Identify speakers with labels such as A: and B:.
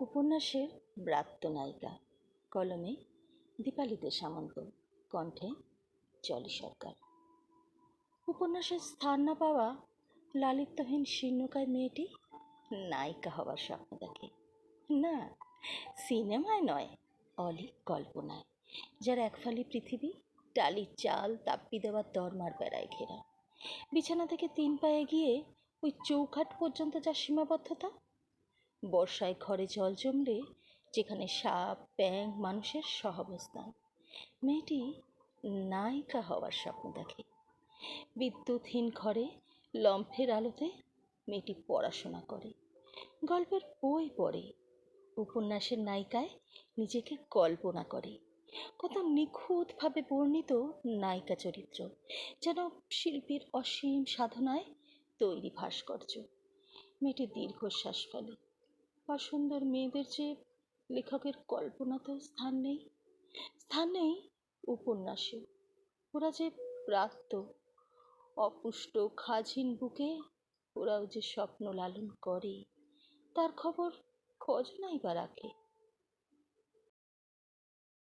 A: উপন্যাসের ব্রাত্য নায়িকা, কলমে দীপালিতে সামন্ত, কণ্ঠে জলি সরকার। উপন্যাসের স্থান না পাওয়া লালিত্যহীন শীর্ণকায় মেয়েটি নায়িকা হওয়ার স্বপ্ন দেখে। না, সিনেমায় নয়, অলিক কল্পনায়, যার একফালি পৃথিবী টালির চাল তাপ্পি দেওয়ার দরমার বেড়ায় ঘেরা। বিছানা থেকে তিন পায়ে গিয়ে ওই চৌখাট পর্যন্ত যার সীমাবদ্ধতা বর্ষায় ঘরে জল জমলে, যেখানে সাপ, ব্যাঙ মানুষের সহাবস্থান। মেয়েটি নায়িকা হওয়ার স্বপ্ন দেখে। বিদ্যুৎহীন ঘরে লম্ফের আলোতে মেয়েটি পড়াশোনা করে। গল্পের বই পড়ে। উপন্যাসের নায়িকায় নিজেকে কল্পনা করে। কত নিখুঁতভাবে বর্ণিত নায়িকা চরিত্র, যেন শিল্পীর অসীম সাধনায় তৈরি ভাস্কর্য। মেয়েটি দীর্ঘশ্বাস ফেলে। অসুন্দর মেয়েদের যে লেখকের কল্পনাতেও স্থান নেই স্থান নেই উপন্যাসে। ওরা যে প্রাপ্ত, অপুষ্ট খাজিন বুকে ওরাও যে স্বপ্ন লালন করে, তার খবর খোঁজ নাই বা রাখে?